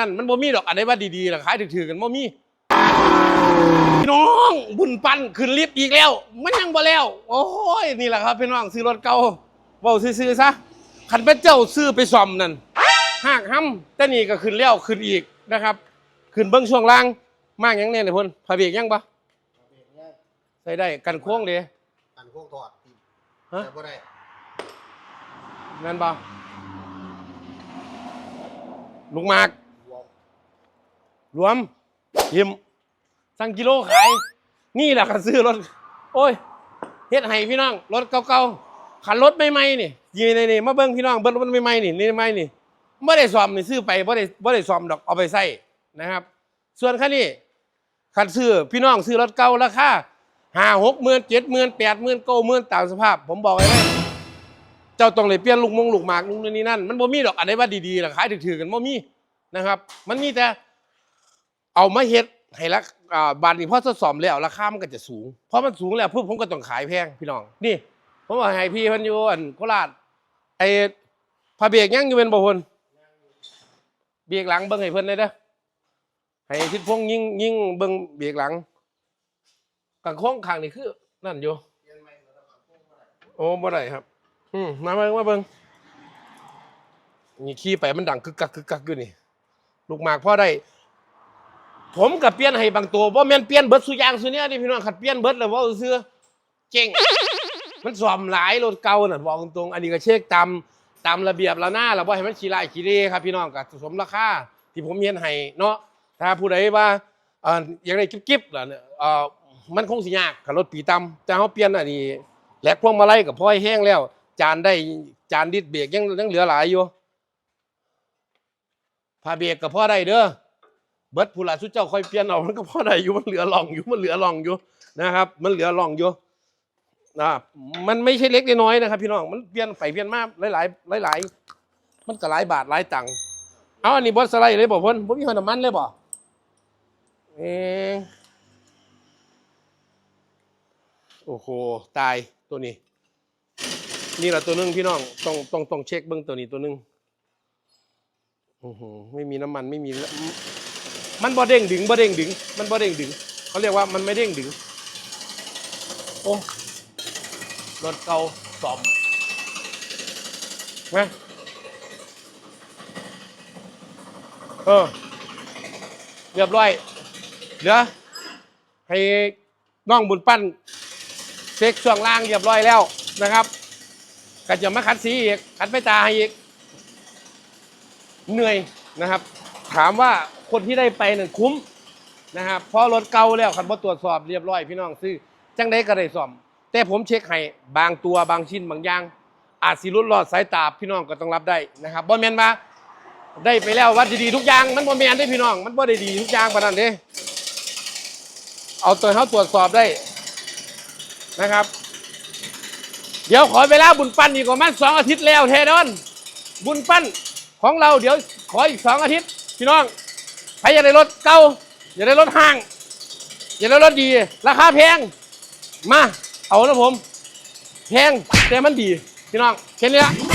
นั่นมันบ่มีดอกอันไหนว่าดีๆล่ะขายถือๆกันบ่มีพี่น้องบุญปันขึ้นลิฟต์อีกแล้ว มันยังบ่แล้ว โอ้ยนี่แหละครับพี่น้องซื้อรถเก่าเว้าซื่อๆซะคันเป็นเจ้าซื้อไปซ่อมนั่นหากห้ำแต่นี่ก็ขึ้นแล้วขึ้นอีกนะครับ ขึ้นเบิ้งช่วงล่างมากยังแน่เลยพ่นพาเบรกยังปะเบรกง่ายใส่ได้กันโค้งเลยกันโค้งถอดติดฮะแต่บ่ได้นั่นปะลูกหมากวง รวมยิมสั่งกิโลขาย นี่แหละคันซื้อรถ โอ้ยเฮ็ดให้พี่น้อง รถเก่าๆขันรถใหม่ๆนี่ยีนี่นี่มาเบิ่งพี่น้องเบิ่งรถใหม่ๆนี่นี่ใหม่นี่ไม่ได้ซ่อมนี่ซื้อไปไม่ได้ไม่ได้ซ่อมดอกเอาไปใส่นะครับ ส่วนคันนี้คันซื้อพี่น้องซื้อรถเก่าราคาห้าหกหมื่นเจ็ดหมื่นแปดหมื่นเก้าหมื่นตามสภาพ ผมบอกไว้เลยเจ้าต้องเลยเปลี่ยนลูกมงลูกหมากลูกนี่นั่นมันบ่มีดอกอันไหนว่าดีๆล่ะขายถือๆกันบ่มีนะครับ มันมีแต่ เอามาเฮ็ดให้ละอ่าบานนี้พอทดสอบแล้วราคามันก็จะสูงเพราะมันสูงแล้วปุ๊บผมก็ต้องขายแพงพี่น้องนี่ ผมว่าให้พี่เพิ่นอยู่อันโคราชไอ้พาเบรกยังอยู่เป็นบ่พนเบรกหลังเบิ่งให้เพิ่นเลยเด้อให้ทิศพงยิงยิงเบิ่งเบรกหลังกังโค้งข้างนี่คือ นั่นอยู่โอ้บ่ได้ครับ อืมมาเบิ่งมาเบิ่งนี่ขี่ไปมันดังกึกกักกึกกักอยู่นี่ ลูกหมากพ่อได้ ผมกับเปลี่ยนให้บางตัวบ่แม่นเปลี่ยนเบิดสุยางสุเนี่ยนี่พี่น้องขัดเปลี่ยนเบิดแล้วว่าซื่อเก่งมันซ่อมหลายรถเก่าน่ะบอกตรงๆอันนี้ก็เช็คตามตามระเบียบแล้วหน้าแล้วบ่ให้มันขี้ลายขี้เร่ครับพี่น้องก็สมราคาที่ผมเฮ็ดให้เนาะถ้าผู้ใดว่าเอ่ออยากได้กิ๊บๆล่ะเนี่ยเอ่อมันคงสิยากกับรถปีต่ำแต่เฮาเปลี่ยนอันนี้แหลกพวงมาลัยก็พอแห้งแล้ว จานได้จานดิดเบรกยังยังเหลือหลายอยู่พาเบรกก็พอได้เด้อ เบิดผู้หลาสุดเจ้าค่อยเปลี่ยนเอามันก็พ่อได้อยู่มันเหลือร่องอยู่มันเหลือร่องอยู่นะครับ มันเหลือร่องอยู่นะมันไม่ใช่เล็กน้อยนะครับ พี่น้องมันเปลี่ยนไปเปลี่ยนมาหลายหลายหลายหลายๆมันก็หลายบาทหลายตังค์เอาอันนี้บอสไลด์เลยบอกพ่นผมมีหอน้ำมันเลยบ่เองโอ้โหตายตัวนี้ นี่แหละตัวนึงพี่น้องต้องต้องต้องเช็คเบื้องตัวนี้ตัวนึงโอ้โหไม่มีน้ำมันไม่มี มันบ่เด้งดึงบ่เด้งดึง มันบ่เด้งดึงเขาเรียกว่ามันไม่เด้งดึง โอ้รถเก่าสอมไหมเออเรียบร้อยเหลือให้น้องบุญปั้นเช็คช่วงล่างเรียบร้อยแล้วนะครับก็จะมาขัดสีอีกขัดไฟตาให้อีกเหนื่อยนะครับ ถามว่าคนที่ได้ไปนั่นคุ้มนะครับเพราะรถเก่าแล้วคันบ่ตรวจสอบเรียบร้อยพี่น้องซื้อจังได้ก็ได้ซ่อม แต่ผมเช็คให้บางตัวบางชิ้นบางอย่าง อาจสิรุดรอดสายตาพี่น้องก็ต้องรับได้นะครับบ่แม่นมาได้ไปแล้วว่าดีๆทุกอย่างมันบ่แม่นได้พี่น้อง มันบ่ได้ดีทุกอย่างปานนั้นเด้เอาตัวเขาตรวจสอบได้นะครับ เดี๋ยวขอเวลาบุญปั้นอีกประมาณสองอาทิตย์แล้วเทดอน บุญปั้นของเราเดี๋ยวขออีกสองอาทิตย์ พี่น้องใครอยากได้รถเก่าอยากได้รถห้าง อยากได้รถดี ราคาแพง มา เอาแล้วผม แพงแต่มันดี พี่น้องแค่นี้ละ